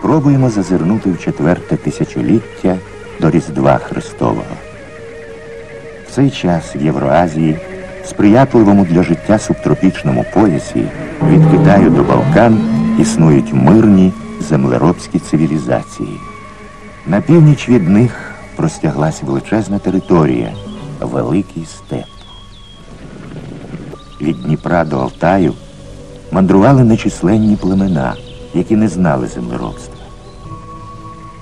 спробуємо зазирнути в четверте тисячоліття до Різдва Христового. В цей час в Євроазії, сприятливому для життя субтропічному поясі, від Китаю до Балкан існують мирні землеробські цивілізації. На північ від них простяглась величезна територія, великий степ. Від Дніпра до Алтаю мандрували нечисленні племена, які не знали землеробства.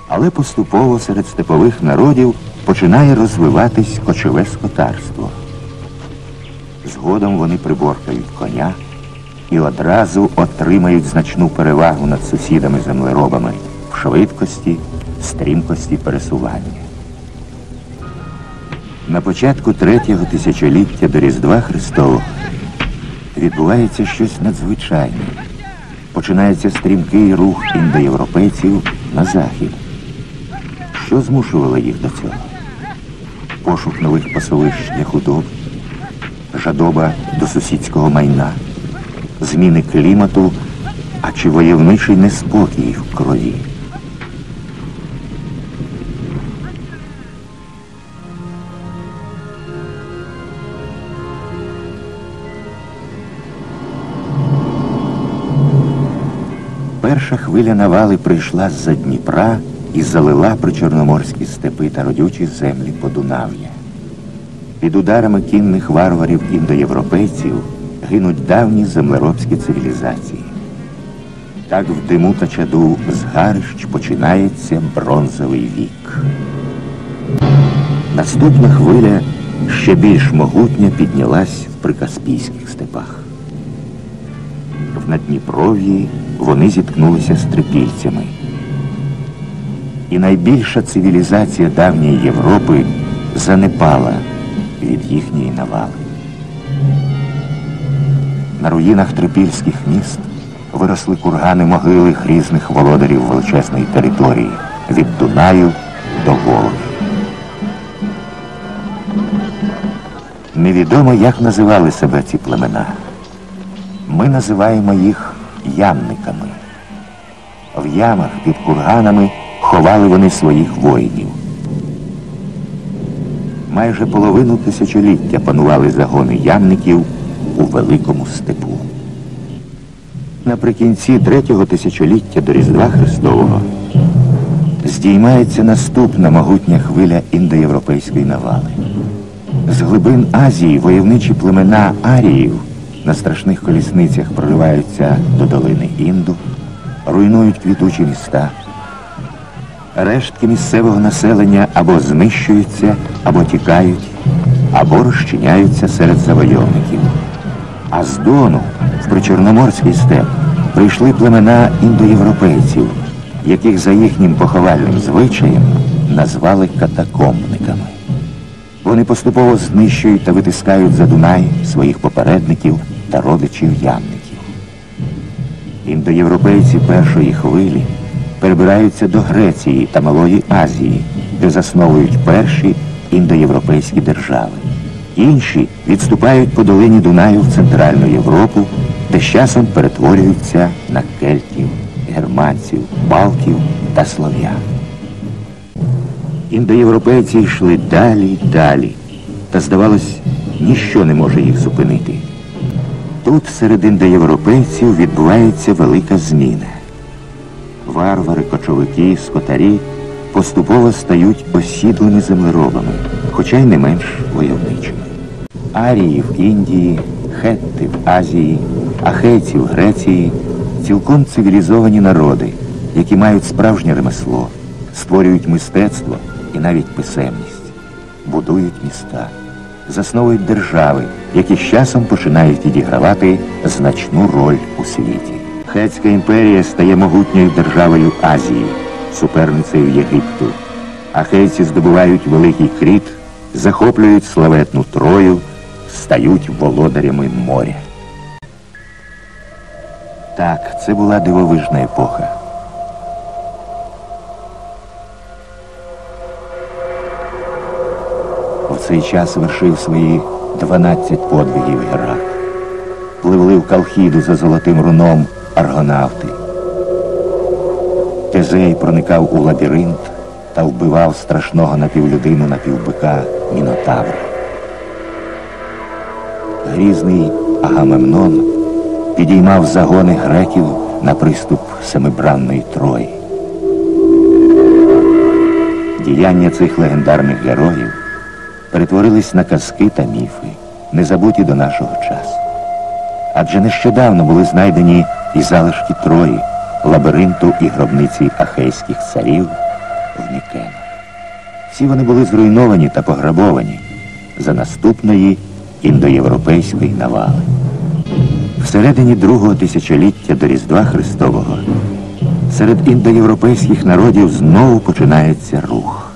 Але поступово серед степових народів починає розвиватись кочове скотарство. Згодом вони приборкають коня і одразу отримають значну перевагу над сусідами-землеробами в швидкості, стрімкості пересування. На початку третього тисячоліття до Різдва Христового відбувається щось надзвичайне. Починається стрімкий рух індоєвропейців на захід. Що змушувало їх до цього? Пошук нових пасовищ для худоб, жадоба до сусідського майна, зміни клімату, а чи войовничий неспокій в крові. Перша хвиля навали прийшла з-за Дніпра і залила причорноморські степи та родючі землі Подунав'я. Під ударами кінних варварів індоєвропейців гинуть давні землеробські цивілізації. Так в диму та чаду згарищ починається бронзовий вік. Наступна хвиля ще більш могутня піднялась в прикаспійських степах. В Надніпров'ї вони зіткнулися з трипільцями. І найбільша цивілізація давньої Європи занепала від їхньої навали. На руїнах трипільських міст виросли кургани могили різних володарів величезної території від Дунаю до Волги. Невідомо, як називали себе ці племена. Ми називаємо їх ямниками. В ямах під курганами ховали вони своїх воїнів. Майже половину тисячоліття панували загони ямників у великому степу. Наприкінці третього тисячоліття до Різдва Христового здіймається наступна могутня хвиля індоєвропейської навали. З глибин Азії войовничі племена Аріїв на страшних колісницях прориваються до долини Інду, руйнують квітучі міста. Рештки місцевого населення або знищуються, або тікають, або розчиняються серед завойовників. А з Дону в причорноморський степ прийшли племена індоєвропейців, яких за їхнім поховальним звичаєм назвали катакомбниками. Вони поступово знищують та витискають за Дунай своїх попередників та родичів ямників. Індоєвропейці першої хвилі перебираються до Греції та Малої Азії, де засновують перші індоєвропейські держави. Інші відступають по долині Дунаю в Центральну Європу, де з часом перетворюються на кельтів, германців, балтів та слов'ян. Індоєвропейці йшли далі й далі, та, здавалось, ніщо не може їх зупинити. Тут серед індоєвропейців відбувається велика зміна. Варвари, кочовики, скотарі поступово стають осідлими землеробами, хоча й не менш войовничими. Арії в Індії, хетти в Азії, ахейці в Греції цілком цивілізовані народи, які мають справжнє ремесло, створюють мистецтво і навіть писемність, будують міста, засновують держави, які з часом починають відігравати значну роль у світі. Хетська імперія стає могутньою державою Азії, суперницею Єгипту. Ахейці здобувають великий кріт, захоплюють славетну Трою, стають володарями моря. Так, це була дивовижна епоха. Цей час вершив свої 12 подвигів Геракл. Пливли в Калхіду за золотим руном аргонавти. Тезей проникав у лабіринт та вбивав страшного напівлюдину напівбика Мінотавра. Грізний Агамемнон підіймав загони греків на приступ семибранної Трої. Діяння цих легендарних героїв перетворились на казки та міфи, незабуті до нашого часу. Адже нещодавно були знайдені і залишки Трої, лабіринту і гробниці ахейських царів в Мікенах. Всі вони були зруйновані та пограбовані за наступної індоєвропейської навали. Всередині другого тисячоліття до Різдва Христового серед індоєвропейських народів знову починається рух.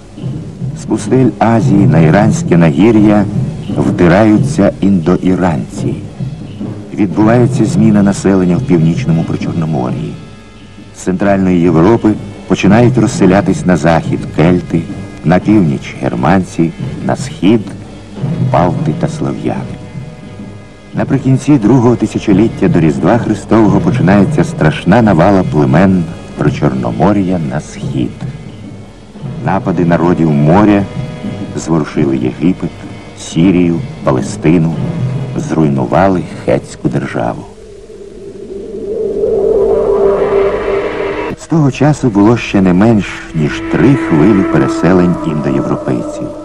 Пустель Азії на іранське нагір'я вдираються індоіранці. Відбувається зміна населення в північному Причорномор'ї. З Центральної Європи починають розселятись на захід кельти, на північ германці, на схід балти та слов'яни. Наприкінці другого тисячоліття до Різдва Христового починається страшна навала племен Причорномор'я на схід. Напади народів моря зворушили Єгипет, Сірію, Палестину, зруйнували хетську державу. З того часу було ще не менш ніж три хвилі переселень індоєвропейців.